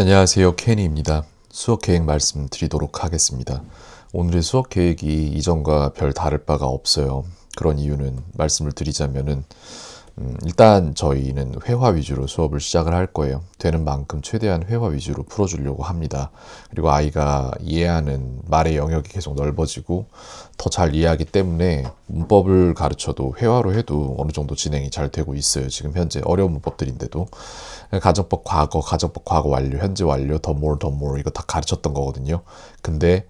안녕하세요. 케니입니다. 수업 계획 말씀드리도록 하겠습니다. 오늘의 수업 계획이 이전과 별 다를 바가 없어요. 그런 이유는 말씀을 드리자면은 음, 일단 저희는 회화 위주로 수업을 시작을 할 거예요. 되는 만큼 최대한 회화 위주로 풀어주려고 합니다. 그리고 아이가 이해하는 말의 영역이 계속 넓어지고 더 잘 이해하기 때문에 문법을 가르쳐도 회화로 해도 어느 정도 진행이 잘 되고 있어요. 지금 현재 어려운 문법들인데도 가정법 과거, 가정법 과거 완료, 현재 완료, 더 more, 더 more 이거 다 가르쳤던 거거든요. 근데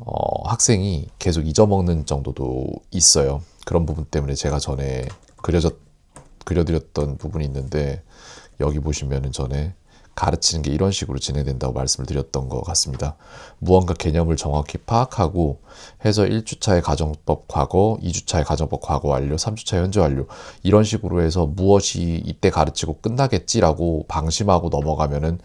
어, 학생이 계속 잊어먹는 정도도 있어요. 그런 부분 때문에 제가 전에 그려졌 그려드렸던 부분이 있는데 여기 보시면은 전에 가르치는 게 이런 식으로 진행된다고 말씀을 드렸던 것 같습니다. 무언가 개념을 정확히 파악하고 해서 1주차의 가정법 과거, 2주차의 가정법 과거 완료, 3주차 현재 완료 이런 식으로 해서 무엇이 이때 가르치고 끝나겠지라고 방심하고 넘어가면은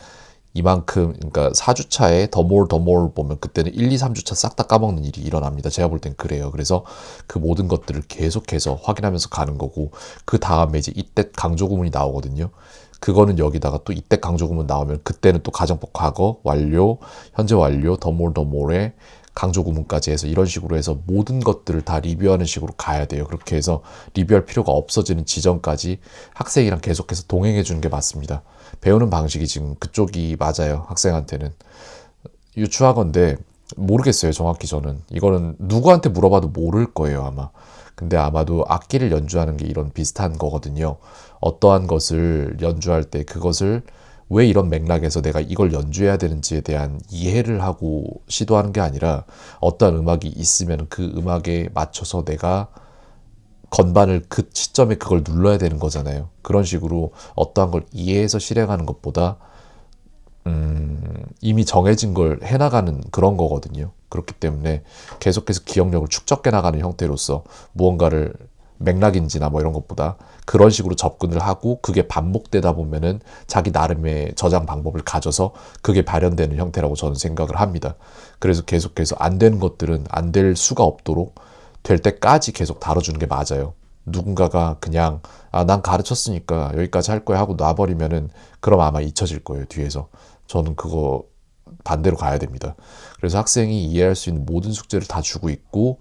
이만큼 그러니까 4주차에 더 more 더 more 보면 그때는 1, 2, 3주차 싹 다 까먹는 일이 일어납니다. 제가 볼 땐 그래요. 그래서 그 모든 것들을 계속해서 확인하면서 가는 거고 그 다음에 이제 이때 강조 구문이 나오거든요. 그거는 여기다가 또 이때 강조 구문 나오면 그때는 또 가정법 과거 완료, 현재 완료, 더 more 더 more에 강조 구문까지 해서 이런 식으로 해서 모든 것들을 다 리뷰하는 식으로 가야 돼요. 그렇게 해서 리뷰할 필요가 없어지는 지점까지 학생이랑 계속해서 동행해 주는 게 맞습니다. 배우는 방식이 지금 그쪽이 맞아요. 학생한테는. 유추하건데 모르겠어요. 정확히 저는. 이거는 누구한테 물어봐도 모를 거예요. 아마. 근데 아마도 악기를 연주하는 게 이런 비슷한 거거든요. 어떠한 것을 연주할 때 그것을 왜 이런 맥락에서 내가 이걸 연주해야 되는지에 대한 이해를 하고 시도하는 게 아니라 어떠한 음악이 있으면 그 음악에 맞춰서 내가 건반을 그 시점에 그걸 눌러야 되는 거잖아요. 그런 식으로 어떠한 걸 이해해서 실행하는 것보다 음, 이미 정해진 걸 해나가는 그런 거거든요. 그렇기 때문에 계속해서 기억력을 축적해 나가는 형태로서 무언가를 맥락인지나 뭐 이런 것보다 그런 식으로 접근을 하고 그게 반복되다 보면은 자기 나름의 저장 방법을 가져서 그게 발현되는 형태라고 저는 생각을 합니다. 그래서 계속해서 안 되는 것들은 안 될 수가 없도록 될 때까지 계속 다뤄주는 게 맞아요. 누군가가 그냥 아 난 가르쳤으니까 여기까지 할 거야 하고 놔버리면은 그럼 아마 잊혀질 거예요 뒤에서 저는 그거 반대로 가야 됩니다. 그래서 학생이 이해할 수 있는 모든 숙제를 다 주고 있고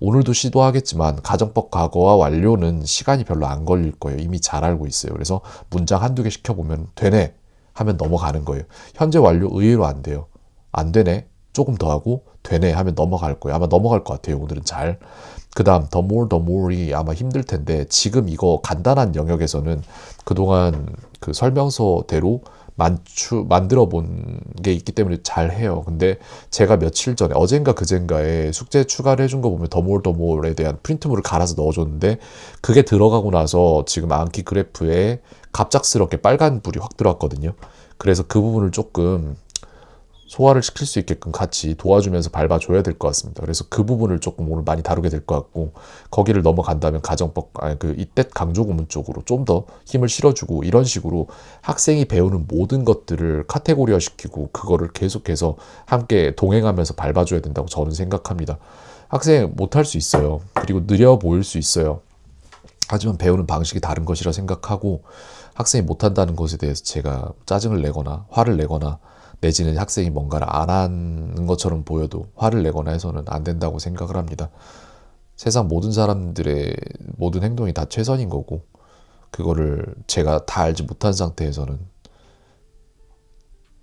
오늘도 시도하겠지만 가정법 과거와 완료는 시간이 별로 안 걸릴 거예요. 이미 잘 알고 있어요. 그래서 문장 한두 개 시켜보면 되네 하면 넘어가는 거예요. 현재 완료 의외로 안 돼요. 안 되네 조금 더 하고 되네 하면 넘어갈 거예요. 아마 넘어갈 것 같아요. 오늘은 잘. 그 다음 더 more 더 more이 아마 힘들 텐데 지금 이거 간단한 영역에서는 그동안 그 설명서대로 만추 만들어 본 게 있기 때문에 잘 해요. 근데 제가 며칠 전에 어젠가 그젠가에 숙제 추가를 해준 거 보면 더몰 더몰에 대한 프린트물을 갈아서 넣어줬는데 그게 들어가고 나서 지금 안키 그래프에 갑작스럽게 빨간 불이 확 들어왔거든요. 그래서 그 부분을 조금 소화를 시킬 수 있게끔 같이 도와주면서 밟아줘야 될 것 같습니다. 그래서 그 부분을 조금 오늘 많이 다루게 될 것 같고 거기를 넘어간다면 가정법 아니 그 이때 강조 구문 쪽으로 좀 더 힘을 실어주고 이런 식으로 학생이 배우는 모든 것들을 카테고리화 시키고 그거를 계속해서 함께 동행하면서 밟아줘야 된다고 저는 생각합니다. 학생 못할 수 있어요. 그리고 느려 보일 수 있어요. 하지만 배우는 방식이 다른 것이라 생각하고 학생이 못한다는 것에 대해서 제가 짜증을 내거나 화를 내거나 내지는 학생이 뭔가를 안 하는 것처럼 보여도 화를 내거나 해서는 안 된다고 생각을 합니다. 세상 모든 사람들의 모든 행동이 다 최선인 거고, 그거를 제가 다 알지 못한 상태에서는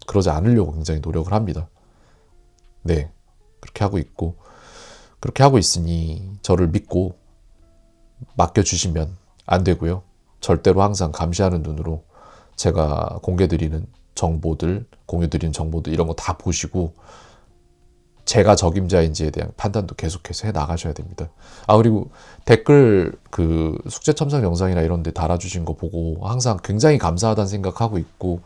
그러지 않으려고 굉장히 노력을 합니다. 네. 그렇게 하고 있고, 그렇게 하고 있으니 저를 믿고 맡겨주시면 안 되고요. 절대로 항상 감시하는 눈으로 제가 공개드리는 정보들, 공유드린 정보들 이런 거 다 보시고 제가 적임자인지에 대한 판단도 계속해서 해 나가셔야 됩니다. 아 그리고 댓글 그 숙제 첨삭 영상이나 이런 데 달아주신 거 보고 항상 굉장히 감사하다는 생각하고 있고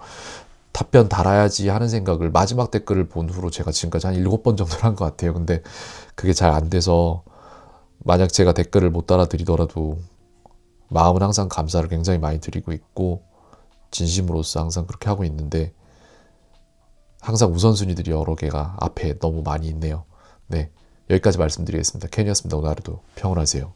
답변 달아야지 하는 생각을 마지막 댓글을 본 후로 제가 지금까지 한 일곱 번 정도를 한 것 같아요. 근데 그게 잘 안 돼서 만약 제가 댓글을 못 달아드리더라도 마음은 항상 감사를 굉장히 많이 드리고 있고 진심으로서 항상 그렇게 하고 있는데 항상 우선순위들이 여러 개가 앞에 너무 많이 있네요. 네. 여기까지 말씀드리겠습니다. 캔이었습니다. 오늘 하루도 평온하세요.